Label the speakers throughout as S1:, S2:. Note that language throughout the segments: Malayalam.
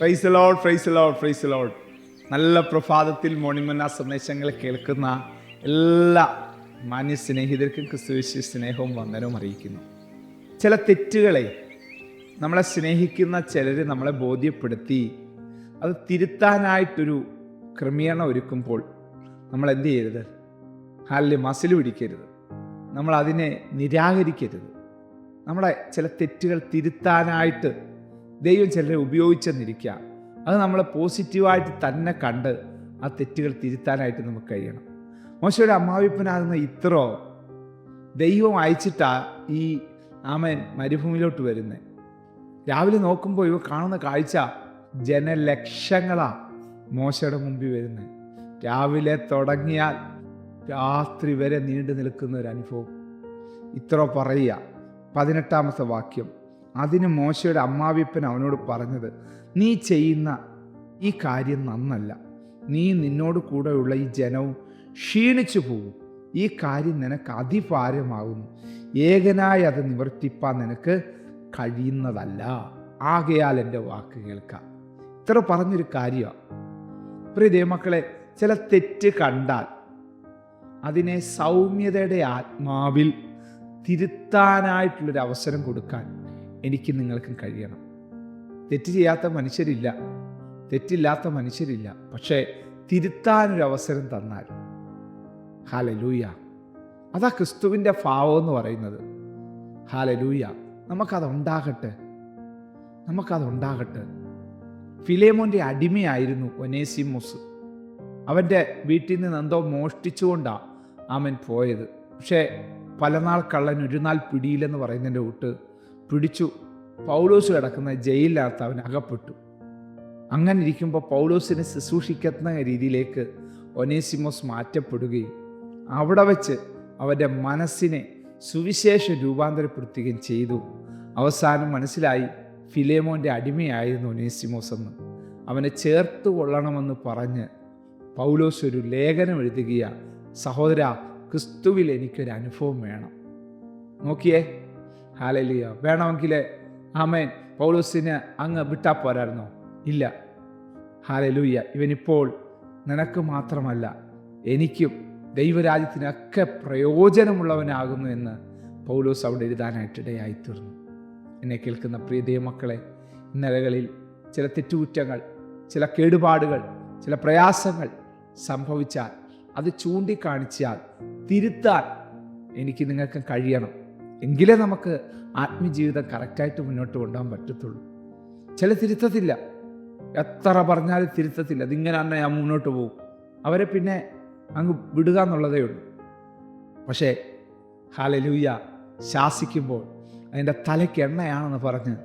S1: Praise lord praise lord praise lord നല്ല പ്രഭാതത്തിൽ മോണിമന സന്ദേശങ്ങൾ കേൾക്കുന്ന എല്ലാ മാന്യ സ്നേഹിതർക്കും ക്രിസ്തുവിശ്വ സ്നേഹവും വന്ദനവും അറിയിക്കുന്നു. ചില തെറ്റുകളെ നമ്മളെ സ്നേഹിക്കുന്ന ചിലർ നമ്മളെ ബോധ്യപ്പെടുത്തി അത് തിരുത്താനായിട്ടൊരു ക്രമീകരണം ഒരുക്കുമ്പോൾ നമ്മൾ എന്ത് ചെയ്യരുത്? ഹാലിൽ മസിൽ പിടിക്കരുത്. നമ്മൾ അതിനെ നിരാകരിക്കരുത്. നമ്മളെ ചില തെറ്റുകൾ തിരുത്താനായിട്ട് ദൈവം ചിലരെ ഉപയോഗിച്ചെന്നിരിക്കുക. അത് നമ്മൾ പോസിറ്റീവായിട്ട് തന്നെ കണ്ട് ആ തെറ്റുകൾ തിരുത്താനായിട്ട് നമുക്ക് കഴിയണം. മോശയുടെ അമ്മാവിപ്പനാകുന്ന ഇത്രോ ദൈവം അയച്ചിട്ടാ ഈ ആമൻ മരുഭൂമിയിലോട്ട് വരുന്നത് രാവിലെ നോക്കുമ്പോൾ ഇവ കാണുന്ന കാഴ്ച ജനലക്ഷങ്ങളാണ് മോശയുടെ മുമ്പിൽ വരുന്നത് രാവിലെ തുടങ്ങിയാൽ രാത്രി വരെ നീണ്ടു നിൽക്കുന്ന ഒരു അനുഭവം ഇത്ര പറയുക. പതിനെട്ടാമത്തെ വാക്യം. അതിന് മോശയുടെ അമ്മാവിപ്പൻ അവനോട് പറഞ്ഞത് നീ ചെയ്യുന്ന ഈ കാര്യം നന്നല്ല. നീ നിന്നോട് കൂടെയുള്ള ഈ ജനവും ക്ഷീണിച്ചു പോകും ഈ കാര്യം നിനക്ക് അതിഭാരമാകുന്നു. ഏകനായി അത് നിവർത്തിപ്പാൻ നിനക്ക് കഴിയുന്നതല്ല. ആകയാൽ എന്റെ വാക്ക് കേൾക്കാം. ഇത്ര പറഞ്ഞൊരു കാര്യമാണ് പ്രിയ ദേവമക്കളെ ചില തെറ്റ് കണ്ടാൽ അതിനെ സൗമ്യതയുടെ ആത്മാവിൽ തിരുത്താനായിട്ടുള്ളൊരു അവസരം കൊടുക്കാൻ എനിക്ക് നിങ്ങൾക്കും കഴിയണം. തെറ്റ് ചെയ്യാത്ത മനുഷ്യരില്ല. തെറ്റില്ലാത്ത മനുഷ്യരില്ല. പക്ഷേ തിരുത്താനൊരവസരം തന്നാൽ. ഹാലലൂയ അതാ ക്രിസ്തുവിന്റെ ഭാവം എന്ന് പറയുന്നത്. ഹാലലൂയ നമുക്കതുണ്ടാകട്ടെ. നമുക്കതുണ്ടാകട്ടെ. ഫിലേമോന്റെ അടിമയായിരുന്നു ഒനേസിമോസ്. അവന്റെ വീട്ടിൽ നിന്ന് എന്തോ മോഷ്ടിച്ചുകൊണ്ടാണ് അവൻ പോയത്. പക്ഷേ പല നാൾ കള്ളൻ ഒരു നാൾ പിടിയില്ലെന്ന് പറയുന്നതിന്റെ കൂട്ട് പിടിച്ചു. പൗലോസ് കിടക്കുന്ന ജയിലിനകത്ത് അവൻ അകപ്പെട്ടു. അങ്ങനെ ഇരിക്കുമ്പോൾ പൗലോസിനെ ശുശ്രൂഷിക്കുന്ന രീതിയിലേക്ക് ഒനേസിമോസ് മാറ്റപ്പെടുകയും അവിടെ വെച്ച് അവന്റെ മനസ്സിനെ സുവിശേഷം രൂപാന്തരപ്പെടുത്തുകയും ചെയ്തു. അവസാനം മനസ്സിലായി ഫിലേമോന്റെ അടിമയായിരുന്നു ഒനേസിമോസ് എന്ന്. അവനെ ചേർത്ത് കൊള്ളണമെന്ന് പറഞ്ഞ് പൗലോസ് ഒരു ലേഖനം എഴുതുകയാണ് സഹോദര ക്രിസ്തുവിൽ എനിക്കൊരു അനുഭവം വേണം. നോക്കിയേ ഹാലലിയ. വേണമെങ്കിൽ ആമേൻ. പൗലോസിന് അങ്ങ് വിട്ടാ പോരായിരുന്നോ? ഇല്ല. ഹാലലൂയ്യ ഇവനിപ്പോൾ നിനക്ക് മാത്രമല്ല എനിക്കും ദൈവരാജ്യത്തിനൊക്കെ പ്രയോജനമുള്ളവനാകുന്നു എന്ന് പൗലോസ് അവിടെ എഴുതാനായിട്ടിടയായിത്തീർന്നു. എന്നെ കേൾക്കുന്ന പ്രിയ ദൈവമക്കളെ ഇന്നലകളിൽ ചില തെറ്റുകുറ്റങ്ങൾ ചില കേടുപാടുകൾ ചില പ്രയാസങ്ങൾ സംഭവിച്ചാൽ അത് ചൂണ്ടിക്കാണിച്ചാൽ തിരുത്താൻ എനിക്ക് നിങ്ങൾക്ക് കഴിയണം. എങ്കിലേ നമുക്ക് ആത്മജീവിതം കറക്റ്റായിട്ട് മുന്നോട്ട് കൊണ്ടുപോകാൻ പറ്റത്തുള്ളൂ. ചില തിരുത്തത്തില്ല. എത്ര പറഞ്ഞാലും തിരുത്തത്തില്ല. അതിങ്ങനെ തന്നെ ഞാൻ മുന്നോട്ട് പോകും. അവരെ പിന്നെ അങ്ങ് വിടുക എന്നുള്ളതേ ഉള്ളൂ. പക്ഷേ ഹാലലൂയ ശാസിക്കുമ്പോൾ അതിന്റെ തലയ്ക്ക് എണ്ണയാണെന്ന് പറഞ്ഞ്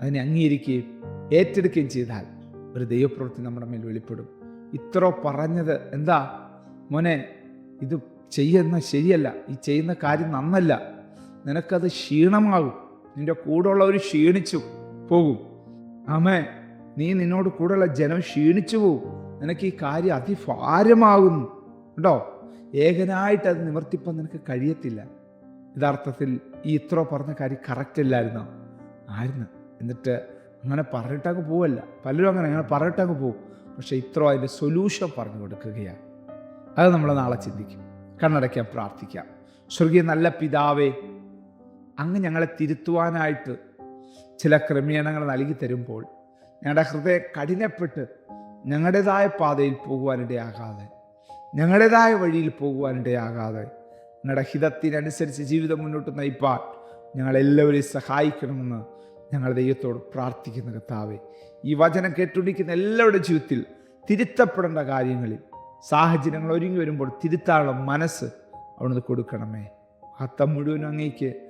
S1: അതിനെ അംഗീകരിക്കുകയും ഏറ്റെടുക്കുകയും ചെയ്താൽ ഒരു ദൈവപ്രവൃത്തി നമ്മുടെ മേൽ വെളിപ്പെടും. ഇത്ര പറഞ്ഞത് എന്താ? മോനെ ഇത് ചെയ്യുന്ന ശരിയല്ല. ഈ ചെയ്യുന്ന കാര്യം നന്നല്ല. നിനക്കത് ക്ഷീണമാകും. നിന്റെ കൂടെയുള്ളവർ ക്ഷീണിച്ചു പോകും. ആമേ നീ നിന്നോട് കൂടെയുള്ള ജനം ക്ഷീണിച്ചു പോകും. നിനക്ക് ഈ കാര്യം അതിഭാരമാകുന്നു. കേട്ടോ ഏകനായിട്ട് അത് നിവർത്തിപ്പം നിനക്ക് കഴിയത്തില്ല. യഥാർത്ഥത്തിൽ ഈ ഇത്ര പറഞ്ഞ കാര്യം കറക്റ്റ് അല്ലായിരുന്നോ? ആയിരുന്നു. എന്നിട്ട് അങ്ങനെ പറഞ്ഞിട്ടങ്ങ് പോവല്ല. പലരും അങ്ങനെ അങ്ങനെ പറഞ്ഞിട്ടങ്ങ് പോകും പക്ഷേ ഇത്ര അതിന്റെ സൊല്യൂഷൻ പറഞ്ഞു കൊടുക്കുകയാണ് അത് നമ്മൾ നാളെ ചിന്തിക്കും. കണ്ണടയ്ക്കാൻ പ്രാർത്ഥിക്കാം. സ്വർഗീയ നല്ല പിതാവേ അങ്ങ് ഞങ്ങളെ തിരുത്തുവാനായിട്ട് ചില ക്രമീകരണങ്ങൾ നൽകി തരുമ്പോൾ ഞങ്ങളുടെ ഹൃദയം കഠിനപ്പെട്ട് ഞങ്ങളുടേതായ പാതയിൽ പോകുവാനിടയാകാതെ ഞങ്ങളുടേതായ വഴിയിൽ പോകുവാനിടയാകാതെ ഞങ്ങളുടെ ഹിതത്തിനനുസരിച്ച് ജീവിതം മുന്നോട്ട് നയിപ്പാൻ ഞങ്ങളെല്ലാവരെയും സഹായിക്കണമെന്ന് ഞങ്ങൾ ദൈവത്തോട് പ്രാർത്ഥിക്കുന്ന കർത്താവെ ഈ വചനം കേട്ടുണ്ടിക്കുന്ന എല്ലാവരുടെ ജീവിതത്തിൽ തിരുത്തപ്പെടേണ്ട കാര്യങ്ങളിൽ സാഹചര്യങ്ങൾ ഒരുങ്ങി വരുമ്പോൾ തിരുത്താനുള്ള മനസ്സ് അവിടുന്ന് കൊടുക്കണമേ. അത്തം മുഴുവനും അങ്ങേക്ക്